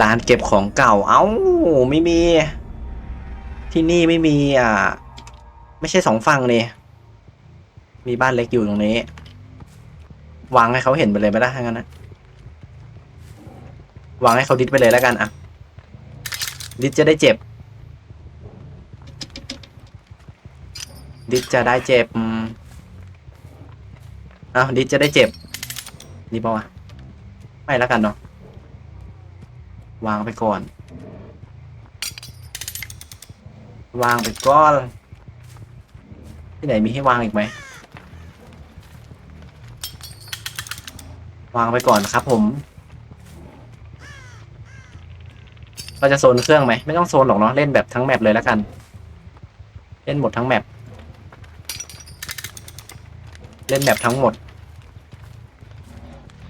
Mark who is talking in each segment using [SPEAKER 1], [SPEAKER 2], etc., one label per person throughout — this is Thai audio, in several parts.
[SPEAKER 1] ร้านเก็บของเก่า เอ้า ไม่มี ที่นี่ไม่มีอะ ไม่ใช่สองฝั่งนี่ มีบ้านเล็กอยู่ตรงนี้ วางให้เขาเห็นไปเลยไมล่ะถ้างั้นนะ วางให้เขาดิดไปเลยแล้วกันอะ ดิดจะได้เจ็บ ดิดจะได้เจ็บเอ้าวดิดจะได้เจ็บ นี่ปะวะ ไม่แล้วกันเนาะ วางไปก่อน วางไปก่อน ที่ไหนมีให้วางอีกไหม วางไปก่อนครับผม เราจะโซนเครื่องไหม ไม่ต้องโซนหรอกเนาะ เล่นแบบทั้งแมปเลยแล้วกัน เล่นหมดทั้งแมป เล่นแมปทั้งหมด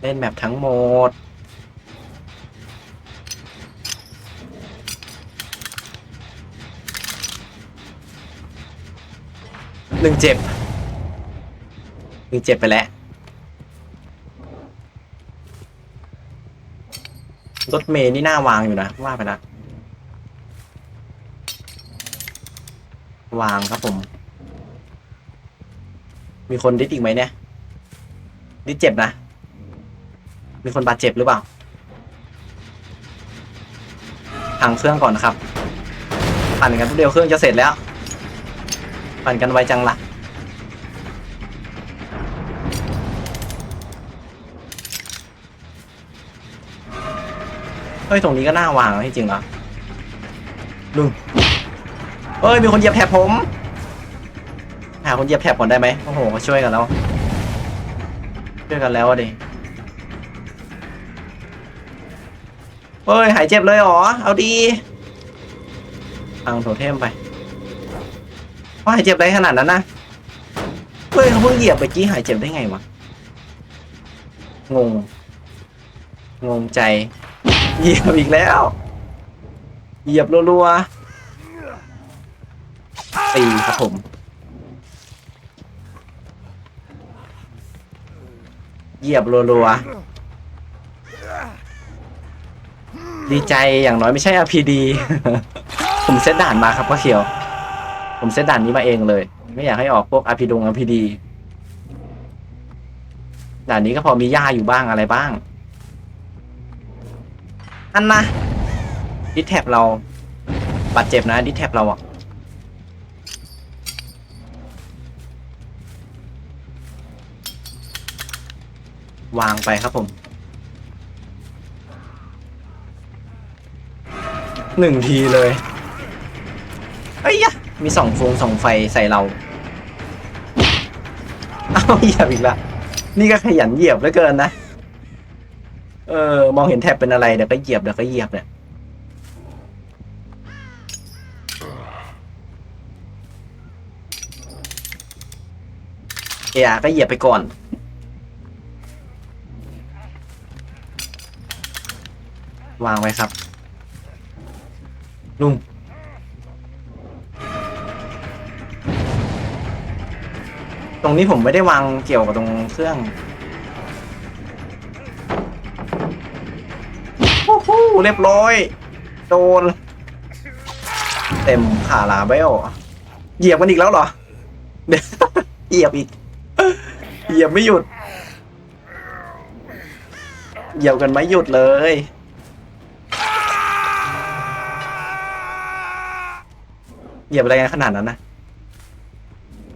[SPEAKER 1] เล่นแมปทั้งหมด นึ่งเจ็บหนึ่งเจ็บไปแล้วรถเมย์นี่น่าวางอยู่นะ ว่าไปละวางครับผม มีคนดิสอีกไหมเนี่ย ดิสเจ็บนะ มีคนบาดเจ็บหรือเปล่าพังเครื่องก่อนนะครับปั่นกันทุกเดียวเครื่องจะเสร็จแล้ว ปั่นกันไวจังละ่ะเฮ้ยตรงนี้ก็น่าวางนะที่จริงแล้วลุงเอ้ยมีคนเหยียบแถบผมหาคนเหยียบแถบก่อนได้ไหมโอ้โหเขาช่วยกันแล้วช่วยกันแล้วอะดิเฮ้ยหายเจ็บเลยเหรอเอาดีพังโถเทมไปาหายเจ็บได้ขนาดนั้นนะเฮ้ยเขาเพิ่งเหยียบไปกี้หายเจ็บได้ไงวะงงงงใจเหยียบอีกแล้วเหยียบรัวๆตีครับผมเหยียบรัวๆดีใจอย่างน้อยไม่ใช่ RPD ผมเซตด่านมาครับพ่อเขียว ผมเซตด่านนี้มาเองเลย ไม่อยากให้ออกพวก RPD ง RPD ด่านนี้ก็พอมีหญ้าอยู่บ้างอะไรบ้าง อันนะดิสแท็บเราบาดเจ็บนะดิสแท็บเราอะวางไปครับผมหนึ่งทีเลย เอ้ยยะ มีสองฟงสองไฟใส่เราเอาเหยียบอีกละนี่ก็ขยันเหยียบเหลือเกินนะเออมองเห็นแท็บเป็นอะไรเดี๋ยวก็เหยียบเดี๋ยวก็เหยียบเนี่ยเอะก็เหยียบไปก่อน วางไว้ครับลุง ตรงนี้ผมไม่ได้วางเกี่ยวกับตรงเครื่องโอ้โหเรียบร้อย โดน เต็มขาลาเบลเหยียบกันอีกแล้วเหรอเหยียบอีกเหยียบไม่หยุดเหยียบกันไม่หยุดเลยเหยียบอะไรกันขนาดนั้นนะ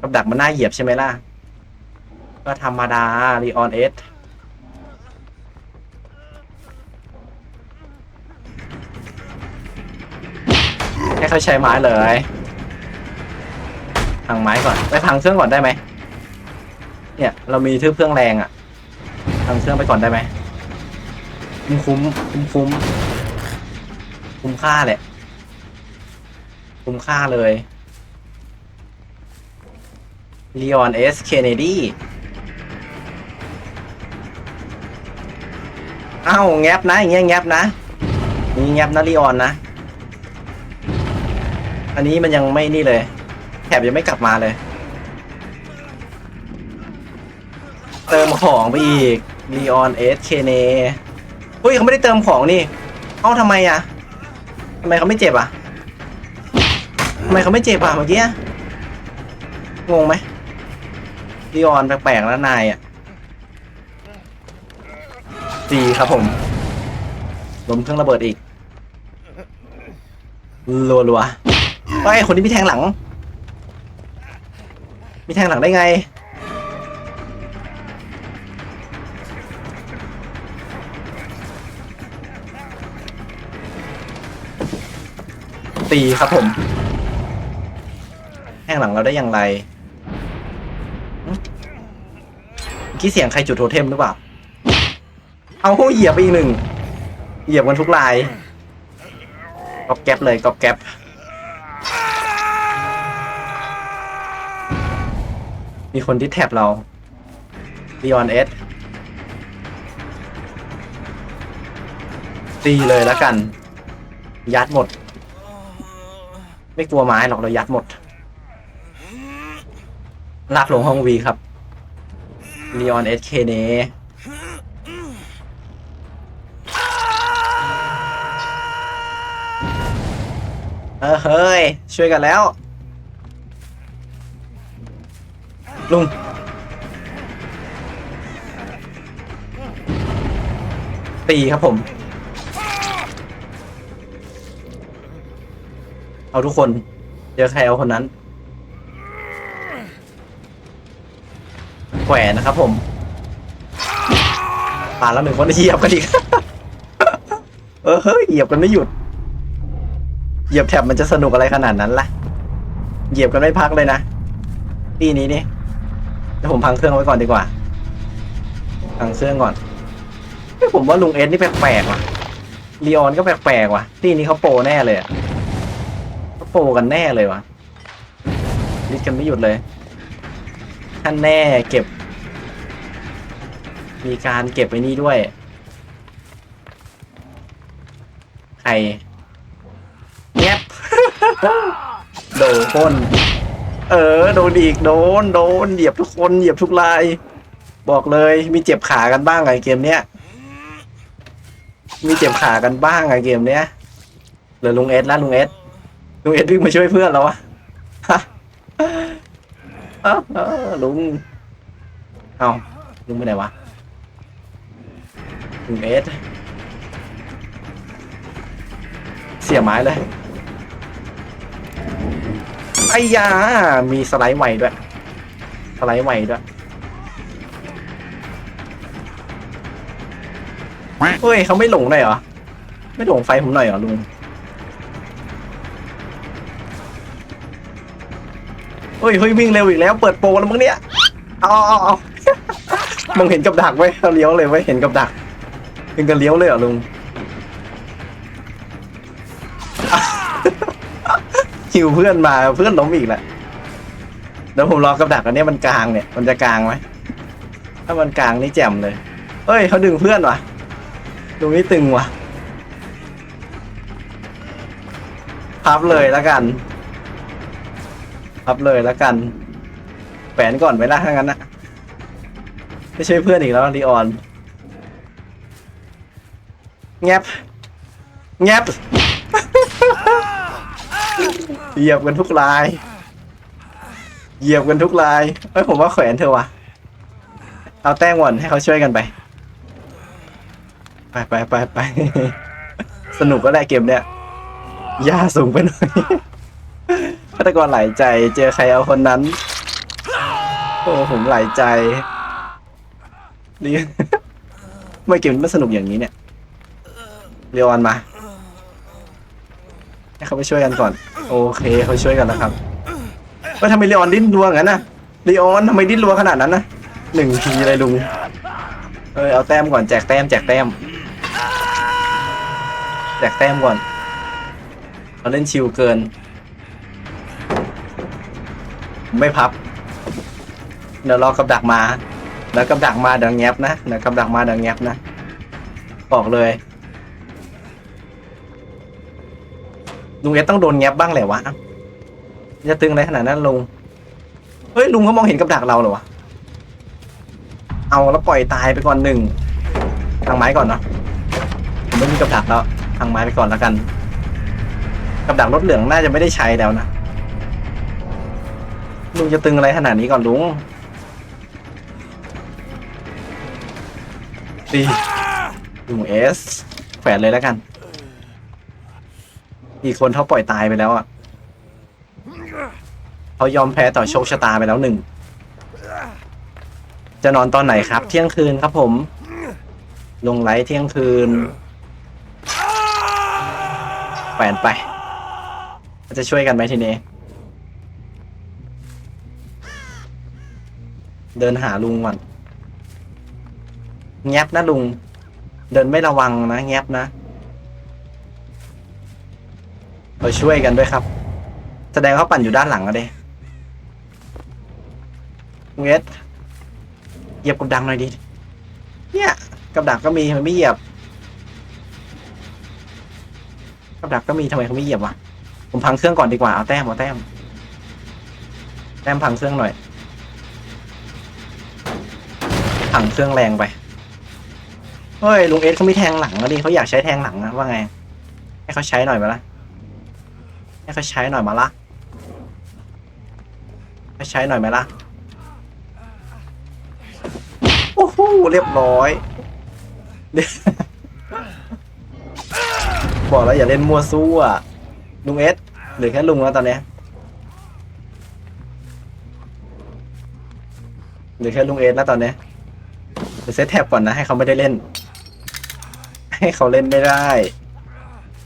[SPEAKER 1] กับดักมันน่าเหยียบใช่ไหมล่ะ ก็ธรรมดารีออนเอสให้เขาใช้ไม้เลยพังไม้ก่อน ไปพังเครื่องก่อนได้ไหม เนี่ย เรามีทึบเครื่องแรงอะ่ะพังเครื่องไปก่อนได้ไหม คุ้มคุ้มคุ้มคุ้มคุ้มค่าแหละ คุ้มค่าเลย ลีออนเอสเคนเนดีอ้าวแงบนะอย่างเงี้ยแงบนะนี่แงบนะลีออนนะ อันนี้มันยังไม่นี่เลยแถบยังไม่กลับมาเลย เติมของไปอีก l ีออนเอสเคเนเฮ้ยเขาไม่ได้เติมของนี่ เอ้าทำไมอะทำไมเขาไม่เจ็บอะทำไมเขาไม่เจ็บอะเมื่อกี้งงไหม ลีออนแปลกๆแล้วนายอะดีครับผมล้มเครื่องระเบิดอีกรัวๆไอ้คนนี้มีแทงหลัง มีแทงหลังได้ไง ตีครับผม แทงหลังเราได้อย่างไรหึเมื่อ กี้เสียงใครจุดโทเทมหรือเปล่า เอาหูเหยียบไปอีกหนึ่ง เหยียบกันทุกลายกอบแก๊บเลยกอบแก๊บมีคนที่แท็บเรา b ีออนเอสตีเลยแล้วกัน ยัดหมด ไม่กลัวไม้หรอกเรายัดหมดลากลงห้องวีครับ l ีออนเอสเคเนเออเฮ้ย ช่วยกันแล้ว ลุงตีครับผม เอาทุกคน เจอใครเอาคนนั้น วนนะครับผมผ่านแล้วหนึ่งคนเหยียบกันอีกเออเฮ้ยเหยียบกันไม่หยุด เหยียบแถบมันจะสนุกอะไรขนาดนั้นล่ะ เหยียบกันไม่พักเลยนะตีนี้นี่เดี๋ยวผมพังเครื่องไว้ก่อนดีกว่า พังเครื่องก่อนเฮ้ยผมว่าลุงเอ็นนี่แปลกๆว่ะลีออนก็แปลกๆว่ะตีนี้เขาโปรแน่เลยอะเขาโปรกันแน่เลยว่ะลิดกันไม่หยุดเลยท่านแน่เก็บ มีการเก็บไว้นี่ด้วยใครแงบโดนพ่นเออ โดนอีก โดน โดน เหยียบทุกคน เหยียบทุกลาย บอกเลย มีเจ็บขากันบ้างไงเกมเนี้ย มีเจ็บขากันบ้างไงเกมเนี้ยเหลือลุงเอสแล้วลุงเอสลุงเอสวิ่งมาช่วยเพื่อนแล้ววะฮะเอ้าเอ้าลุง เอาลุงไปไหนวะ ลุงเอสเสียไม้เลยไอ้ยา มีสไลด์ใหม่ด้วย สไลด์ใหม่ด้วยเฮ้ยเขาไม่หลงเลยเหรอ ไม่หลงไฟผมหน่อยเหรอลุงเฮ้ยเฮ้ยวิ่งเร็วอีกแล้ว เปิดโปรแล้วมึงเนี่ยเอาเอาเอามึงเห็นกับดักไว้เลี้ยวเลยไว้เห็นกับดัก เห็นกันเลี้ยวเลยเหรอลุงหิวเพื่อนมาเพื่อนล้มอีกแหละเดี๋ยวผมรอกับดักอันเนี้ยมันกลางเนี่ย มันจะกลางไหมถ้ามันกลางนี่แจ่มเลยเอ้ยเขาดึงเพื่อนว่ะตรงนี้ตึงว่ะพับเลยแล้วกันพับเลยแล้วกันแฝนก่อนไปละถ้างั้นนะไม่ช่วยเพื่อนอีกแล้วลีออน แงบแงบเหยียบกันทุกลาย เหยียบกันทุกลายเอ้ยผมว่าแขวนเธอวะเอาแต้งก่อนให้เขาช่วยกันไป ไปไปไปไปสนุกก็ได้เกมเนี้ยย่าสูงไปหน่อยฆาตกรหลายใจเจอใครเอาคนนั้น โอ้ผมหลายใจนี่ไม่เกมมันสนุกอย่างนี้เนี่ย เรียอนมา ให้เขาไปช่วยกันก่อน โอเคเขาช่วยกันแล้วครับว่าทำไมเลออนดิ้นรัวงั้นนะเลออนทำไมดิ้นรัวขนาดนั้นนะหนึ่งทีเลยลุงเออเอาแต้มก่อนแจกแต้มแจกแต้มแจกแต้มก่อนเราเล่นชิวเกิน ไม่พับ เดี๋ยวรอกับดักมาเดี๋ยวกับดักมาเดี๋ยวแงบนะเดี๋ยวกับดักมาเดี๋ยวแงบนะ บอกเลย ลุงเอต้องโดนแงบบ้างแหละวะจะตึงอะไรขนาดนั้นลุงเฮ้ยลุงเขามองเห็นกับดักเราเหรอวะเอาแล้วปล่อยตายไปก่อนหนึ่งทางไม้ก่อนเนาะผมไม่มีกับดักแล้วพังไม้ไปก่อนแล้วกัน กับดักรถเหลืองน่าจะไม่ได้ใช้แล้วนะลุงจะตึงอะไรขนาดนี้ก่อนลุงดีลุงเอสแขวนเลยแล้วกัน อีกคนเขาปล่อยตายไปแล้วอะเขายอมแพ้ต่อโชคชะตาไปแล้วหนึ่ง จะนอนตอนไหนครับ เที่ยงคืนครับผม ลงไลฟ์เที่ยงคืนแขวนไป จะช่วยกันไหมทีนี้ เดินหาลุงก่อนแงบนะลุง เดินไม่ระวังนะแงบนะ เราช่วยกันด้วยครับ แสดงเขาปั่นอยู่ด้านหลังอะเด้เวสเหยียบกับดังหน่อยดิ เนี่ย กับดักก็มีทำไมไม่เหยียบ กับดักก็มีทำไมเขาไม่เหยียบวะ ผมพังเครื่องก่อนดีกว่า เอาแต้มเอาแต้ม แต้มพังเครื่องหน่อย พังเครื่องแรงไป เฮ้ย ลุงเอสเขาไมีแทงหลังแล้วดิเขาอยากใช้แทงหลังนะว่าไง ให้เขาใช้หน่อยมาละ ให้เขาใช้หน่อยมาละให้ใช้หน่อยไหมละโอ้โหเรียบร้อยบอกแล้วอย่าเล่นมั่วซั่วลุงเอสเหลือแค่ลุงแล้วตอนเนี้ยเหลือแค่ลุงเอสแล้วตอนเนี้ยเดี๋ยวเซตแท็บก่อนนะให้เขาไม่ได้เล่น ให้เขาเล่นไม่ได้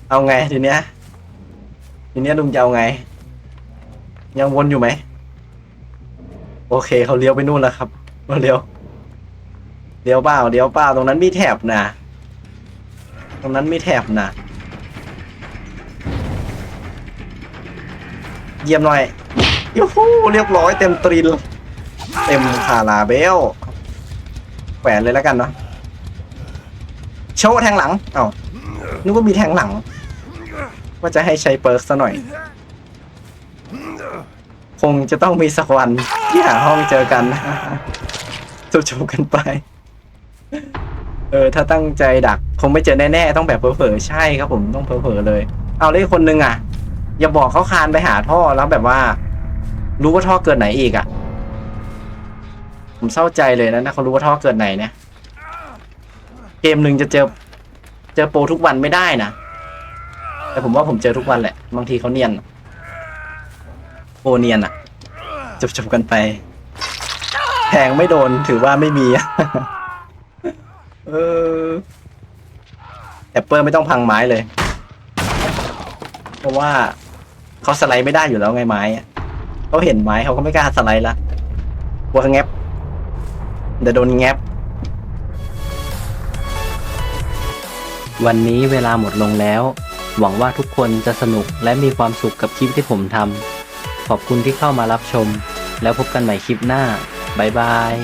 [SPEAKER 1] เอาไงทีเนี้ย ทีนี้ลุงจะเอาไง ยังวนอยู่ไหม โอเคเขาเลี้ยวไปนู่นแล้วครับมาเลี้ยวเลี้ยวเปล่าเลี้ยวเปล่าตรงนั้นมีแถบนะตรงนั้นมีแถบนะเยี่ยมหน่อยยูฮูเรียบร้อยเต็มตรินเต็มคาราเบลแขวนเลยแล้วกันเนาะโชว์แทงหลังเอ้านึกว่ามีแทงหลัง ว่าจะให้ใช้เปิร์กซะหน่อย คงจะต้องมีสักวันที่หาห้องเจอกันจบๆกันไป เออ ถ้าตั้งใจดัก คงไม่เจอแน่ๆ ต้องแบบเผลอๆ ใช่ครับผมต้องเผลอๆเลย เอาเลยคนนึงอะ อย่าบอกเขาคานไปหาท่อแล้วแบบว่า รู้ว่าท่อเกิดไหนอีกอะ ผมเศร้าใจเลยนะถ้าเขารู้ว่าท่อเกิดไหนเนี่ย เกมหนึ่งจะเจอ เจอโปรทุกวันไม่ได้นะ แต่ผมว่าผมเจอทุกวันแหละ บางทีเขาเนียนโอเนียนอะจบจบๆกันไปแทงไม่โดนถือว่าไม่มี เออแอปเปิลไม่ต้องพังไม้เลย เพราะว่าเขาสไลด์ไม่ได้อยู่แล้วไงไม้อะเขาเห็นไม้เขาก็ไม่กล้าสไลด์ละกลัวแงบเดี๋ยวโดนแงบ
[SPEAKER 2] วันนี้เวลาหมดลงแล้ว หวังว่าทุกคนจะสนุกและมีความสุขกับคลิปที่ผมทำขอบคุณที่เข้ามารับชม แล้วพบกันใหม่คลิปหน้า บ๊ายบาย